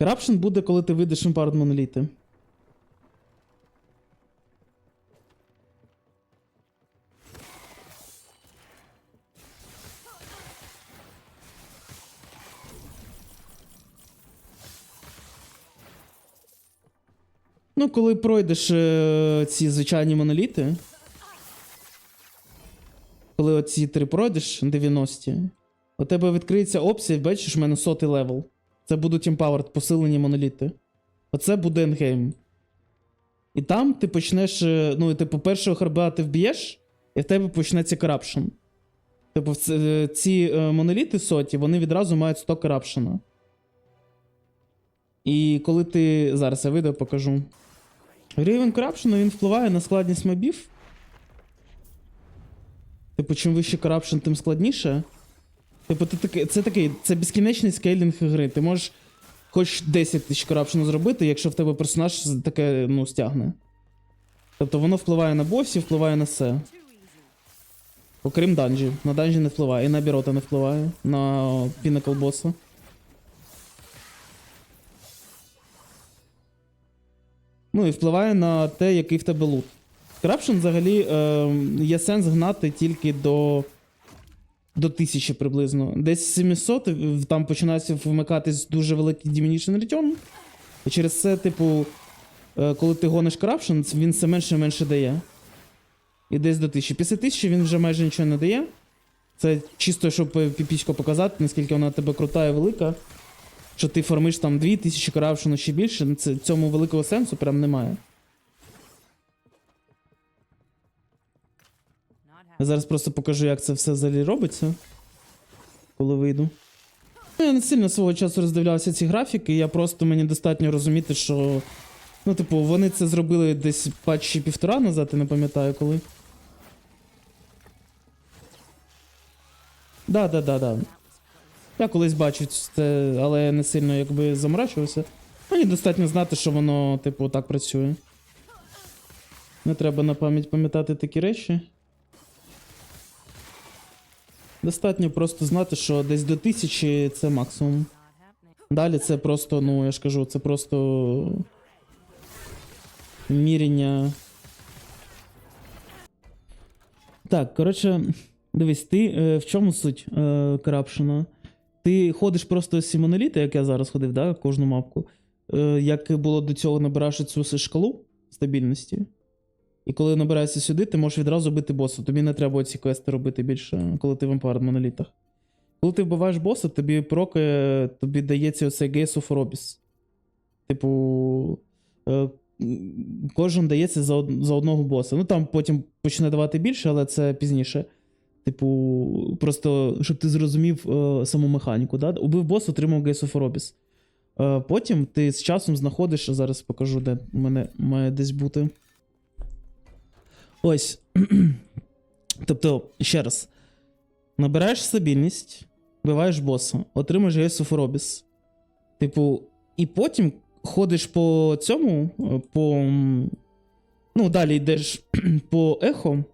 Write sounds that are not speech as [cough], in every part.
Corruption буде, коли ти вийдеш імпарт моноліти. Ну, коли пройдеш е, ці звичайні моноліти. Коли оці три пройдеш 90, у тебе відкриється опція, бачиш, в мене сотий левел. Це будуть empowered, посилені моноліти. Оце буде ендгейм. І там ти почнеш. е, Ну, типу, першого харба ти вб'єш, і в тебе почнеться корапшн. Типу, е, ці е, моноліти соті, вони відразу мають 100 корапшена. І коли ти. Зараз я вийду, покажу. Рівень корапшену він впливає на складність мобів. Типу, чим вище корапшн, тим складніше. Типу, ти таки, це такий, це безкінечний скейлінг гри. Ти можеш хоч 10 тисяч корапшену зробити, якщо в тебе персонаж таке, ну, стягне. Тобто воно впливає на босів, впливає на все. Окрім данжів. На данжі не впливає, і на бірота не впливає, на Pinnacle боса. Ну і впливає на те, який в тебе лут. Corruption взагалі е, є сенс гнати тільки до. До 1000 приблизно. Десь 700 там починається вмикатись дуже великий Diminution Return. І через це, типу, е, коли ти гониш Corruption, він все менше і менше дає. І десь до 1000. Після 1000 він вже майже нічого не дає. Це чисто, щоб піпічко показати, наскільки вона тебе крута і велика. Що ти формиш там 2000 Corruption ще більше, це, цьому великого сенсу прям немає. Я зараз просто покажу, як це все взагалі робиться. Коли вийду. Ну, Я не сильно свого часу роздивлявся ці графіки, я просто мені достатньо розуміти, що. Ну, типу, вони це зробили десь патчі півтора назад, я не пам'ятаю коли. Да, да, да, да. Я колись бачив це, але не сильно якби заморачувався. Мені достатньо знати, що воно, типу, так працює. Не треба на пам'ять пам'ятати такі речі. Достатньо просто знати, що десь до тисячі це максимум. Далі це просто, ну я ж кажу, це просто міряння. Так, коротше, дивись, ти е, в чому суть е, крапшена? Ти ходиш просто з моноліти, як я зараз ходив, да, кожну мапку. Е, як було до цього, набираєш цю шкалу стабільності. І коли набираєшся сюди, ти можеш відразу бити боса. Тобі не треба ці квести робити більше, коли ти в Empire монолітах. Коли ти вбиваєш боса, тобі прокає, тобі дається оцей Gaze of Robis. Типу. Е, кожен дається за, за одного боса. Ну там потім почне давати більше, але це пізніше. Типу, просто щоб ти зрозумів е, саму механіку. Да? Убив бос, отримав Gaze of Robis. Е, потім ти з часом знаходиш, зараз покажу, де у мене має десь бути. Ось. [clears throat] тобто, ще раз. Набираєш стабільність, вбиваєш боса, отримаєш Gaze of Типу, і потім ходиш по цьому, по. Ну, далі йдеш [clears throat] по ехо,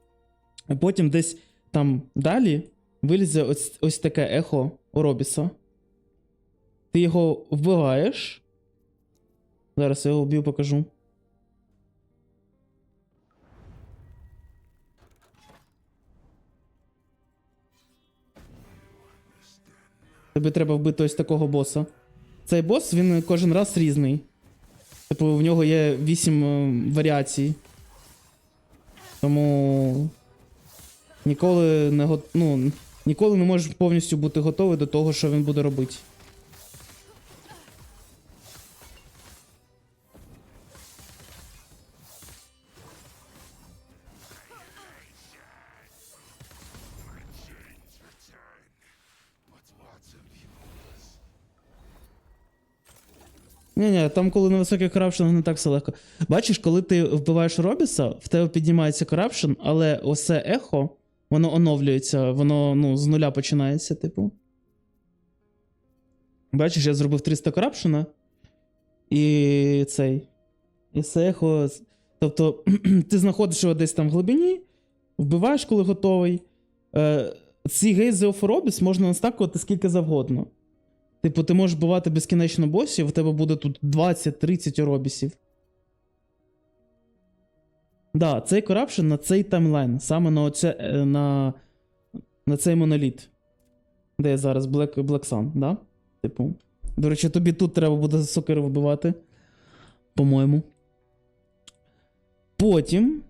а потім десь там далі вилізе ось, ось таке ехо Робіса. Ти його вбиваєш. Зараз я його вб'ю, покажу. Тобі треба вбити ось такого боса. Цей бос, він кожен раз різний. Типу, в нього є 8 варіацій. Тому. Ніколи не го... ну, ніколи не можеш повністю бути готовий до того, що він буде робити. Ні, ні, там, коли на високих корапшенах не так все легко. Бачиш, коли ти вбиваєш Робіса, в тебе піднімається корапшн, але оце ехо, воно оновлюється, воно ну, з нуля починається, типу. Бачиш, я зробив 300 корапшена. І цей. І це ехо. Тобто, [clears throat] ти знаходиш його десь там в глибині, вбиваєш, коли готовий. Е, ці гейзи of Робіс можна настакувати скільки завгодно. Типу, ти можеш бувати безкінечно босів, у тебе буде тут 20-30 робісів. Да, цей корапшн на цей таймлайн, саме на, оце, е, на, на цей моноліт. Де я зараз Black, Black Sun, да? Типу. До речі, тобі тут треба буде сокиру вбивати. По-моєму. Потім.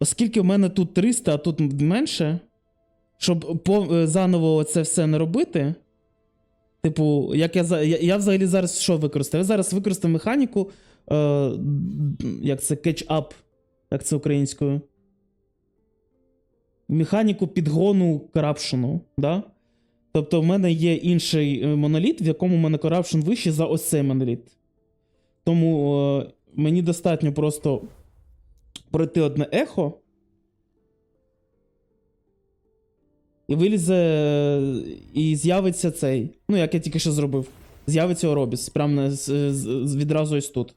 Оскільки в мене тут 300, а тут менше. Щоб по, е, заново це все не робити. Типу, як я, я, я взагалі зараз що використаю? Я зараз використаю механіку. Е, як це catch-up, як це українською. Механіку підгону корапшену, да? Тобто, в мене є інший е, моноліт, в якому в мене корапшн вищий за ось цей моноліт. Тому е, мені достатньо просто пройти одне ехо. І вилізе, і з'явиться цей. Ну, як я тільки що зробив. З'явиться Оробіс, прямо відразу ось тут.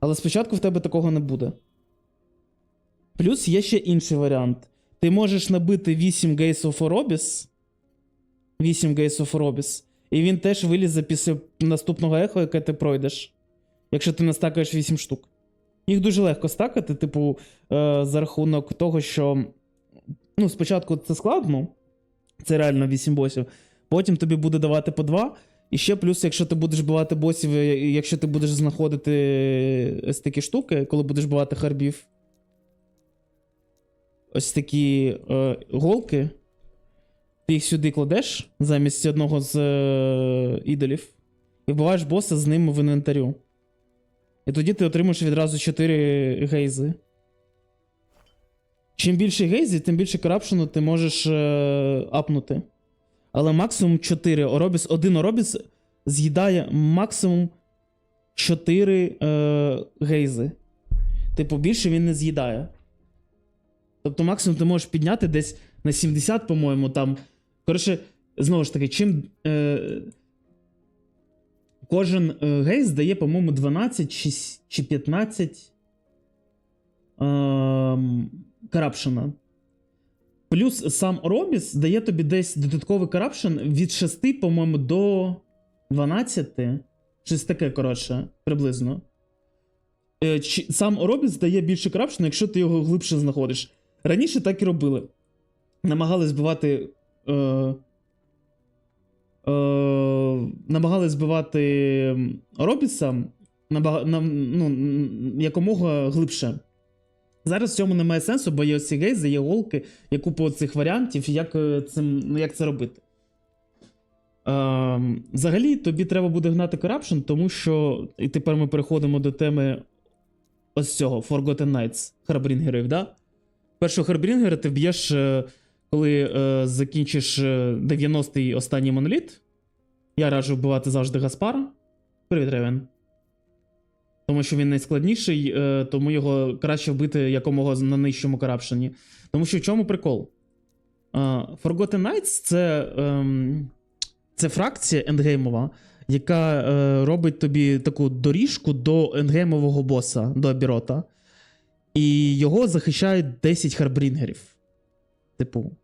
Але спочатку в тебе такого не буде. Плюс є ще інший варіант. Ти можеш набити 8 Gates of Orobis. 8 Gates of Orobis. І він теж вилізе після наступного ехо, яке ти пройдеш. Якщо ти настакаєш 8 штук. Їх дуже легко стакати, типу, е, за рахунок того, що. Ну, спочатку це складно. Це реально 8 босів. Потім тобі буде давати по 2. І ще плюс, якщо ти будеш бивати босів, е, якщо ти будеш знаходити ось такі штуки, коли будеш бивати харбів. Ось такі е, голки. Ти їх сюди кладеш замість одного з е, ідолів. І вбиваєш боса з ним в інвентарю. І тоді ти отримаєш відразу 4 гейзи. Чим більше гейзів, тим більше корапшену ти можеш е, апнути. Але максимум 4 Оробіс. Один Оробіс з'їдає максимум 4 е, гейзи. Типу, більше він не з'їдає. Тобто, максимум ти можеш підняти десь на 70, по-моєму, там. Коротше, знову ж таки, чим. Е, кожен е, гейз дає, по-моєму, 12 чи, чи 15 ем, карапшена. Плюс сам Оробіс дає тобі десь додатковий карапшн від 6, по-моєму, до 12. Щось таке, коротше, приблизно. Е, Сам Оробіс дає більше карапшну, якщо ти його глибше знаходиш. Раніше так і робили. Намагались збивати. Е, е, намагались збивати Оробіса набага, на, ну, якомога глибше. Зараз в цьому немає сенсу, бо є оці гейзи, є голки, є купа цих варіантів, як, е, цим, ну, як це робити. Ем, взагалі, тобі треба буде гнати Corruption, тому що. І тепер ми переходимо до теми ось цього Forgotten Knights, Харбрінгерів, да? Першого Харбрінгера ти вб'єш, е, коли е, закінчиш е, 90-й останній моноліт. Я раджу вбивати завжди Гаспара. Привіт, Ревен. Тому що він найскладніший, е, тому його краще вбити якомога на нижчому карапшені. Тому що в чому прикол? Е, Forgotten Knights це, ем, це фракція ендгеймова, яка е, робить тобі таку доріжку до ендгеймового боса, до Абірота. І його захищають 10 харбрінгерів. Типу.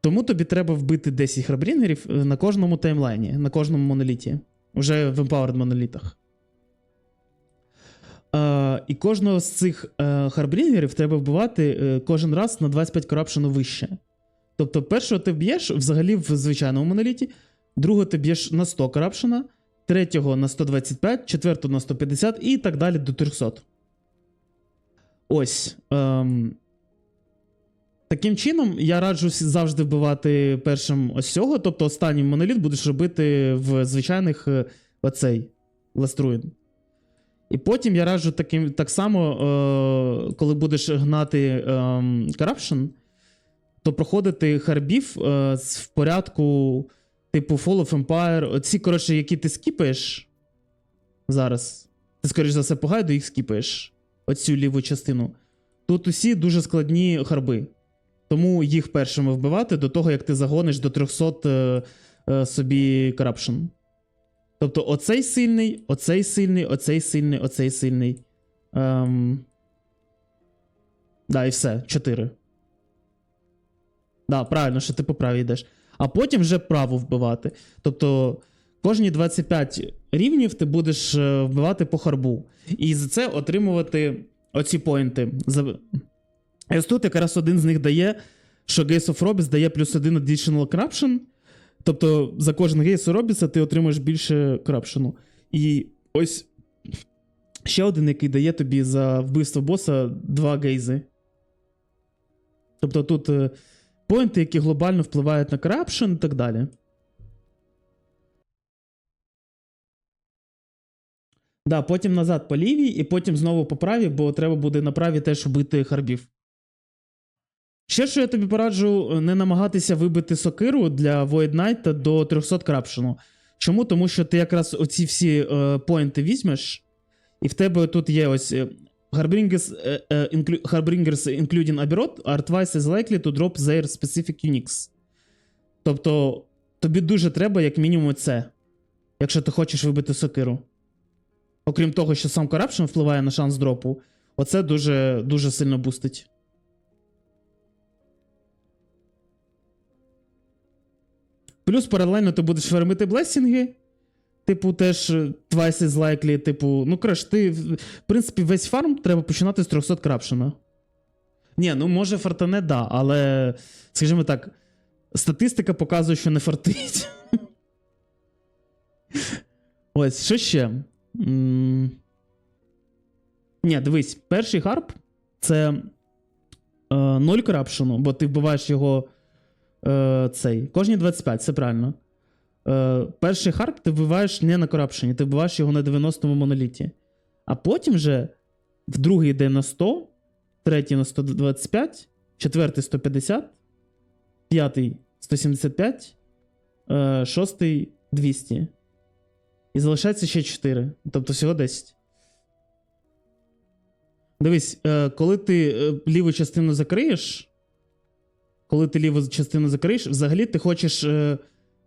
Тому тобі треба вбити 10 харбрінгерів е, на кожному таймлайні, на кожному моноліті. Вже в Empowered монолітах. Е, і кожного з цих е, харбрінгерів треба вбивати е, кожен раз на 25 корапшену вище. Тобто, першого ти вб'єш взагалі в звичайному моноліті, другого ти б'єш на 100 корапшена, третього на 125, четвертого на 150 і так далі до 300. Ось. Ем, таким чином, я раджу завжди вбивати першим ось цього. Тобто, останній моноліт будеш робити в звичайних е, оцей Last І потім я раджу таким, так само, е, коли будеш гнати Corruption, то проходити харбів е, в порядку, типу Fall of Empire. Оці, коротше, які ти скіпаєш зараз. Ти, скоріш за все, по гайду їх скіпаєш. Оцю ліву частину. Тут усі дуже складні харби. Тому їх першими вбивати до того, як ти загониш до 300 е, е, собі Corruption. Тобто оцей сильний, оцей сильний, оцей сильний, оцей сильний. Ем... Да, і все. Чотири. Да, правильно, що ти по правій йдеш. а потім вже право вбивати. Тобто кожні 25 рівнів ти будеш е, вбивати по харбу. І за це отримувати оці поінти. Ось тут якраз один з них дає, що Gaze of Robbins дає плюс один additional corruption. Тобто за кожен of Robbins ти отримуєш більше корапшену. І ось ще один, який дає тобі за вбивство боса два гейзи. Тобто тут е, поінти, які глобально впливають на корапшн і так далі. Да, потім назад по лівій, і потім знову по правій, бо треба буде на правій теж вбити харбів. Ще що я тобі пораджу, е, не намагатися вибити сокиру для Void Knight до 300 крапшену. Чому? Тому що ти якраз оці всі е, поінти візьмеш, і в тебе тут є ось е, Harbingers, е, е, inclu- Harbingers including Aberrot are twice likely to drop their specific uniques. Тобто, тобі дуже треба, як мінімум, це, якщо ти хочеш вибити сокиру. Окрім того, що сам Corruption впливає на шанс дропу, оце дуже, дуже сильно бустить. Плюс паралельно ти будеш фермити блесінги. Типу, теж е, twice as likely, типу, ну коротше, ти, в принципі, весь фарм треба починати з 300 крапшена. Ні, ну може фартане, да, але, скажімо так, статистика показує, що не фартить. [laughs] Ось, що ще? Ні, дивись, перший харп це е, 0 крапшену, бо ти вбиваєш його е, цей. Кожні 25, це правильно. Е, перший харп ти вбиваєш не на корапшені, ти вбиваєш його на 90-му моноліті. А потім же в другий йде на 100, третій на 125, четвертий 150, п'ятий 175, е, шостий 200. І залишається ще 4. Тобто всього 10. Дивись, е, коли ти е, ліву частину закриєш, коли ти ліву частину закриєш, взагалі ти хочеш е,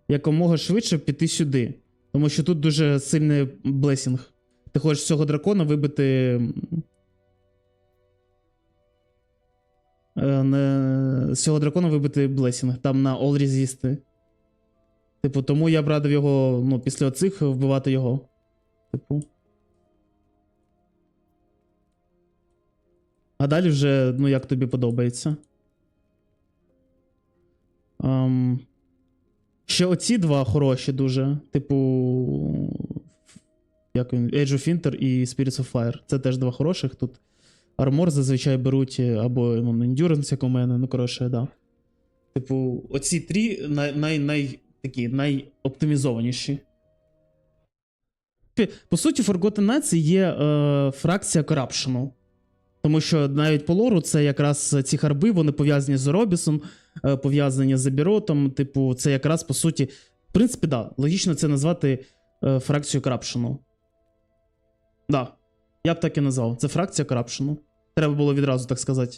якомога швидше піти сюди. Тому що тут дуже сильний блесінг. Ти хочеш з цього дракона вибити. е, не, з цього дракона вибити блесінг, там на all resist. Типу, тому я б радив його, ну, після оцих вбивати його. Типу. А далі вже, ну, як тобі подобається. Ще оці два хороші дуже. Типу. Як він? Age of Winter і Spirits of Fire. Це теж два хороших. Тут армор зазвичай беруть е, або ну, Endurance, як у мене, ну коротше, да. Типу, оці три най, най, най, такі найоптимізованіші. По суті, Forgotten Knights є е, фракція Corruption. Тому що навіть по лору це якраз ці харби, вони пов'язані з Робісом, е, пов'язані з Абіротом. Типу, це якраз по суті. В принципі, да, логічно це назвати е, фракцією крапшену. Да. Я б так і назвав. Це фракція крапшену. Треба було відразу так сказати.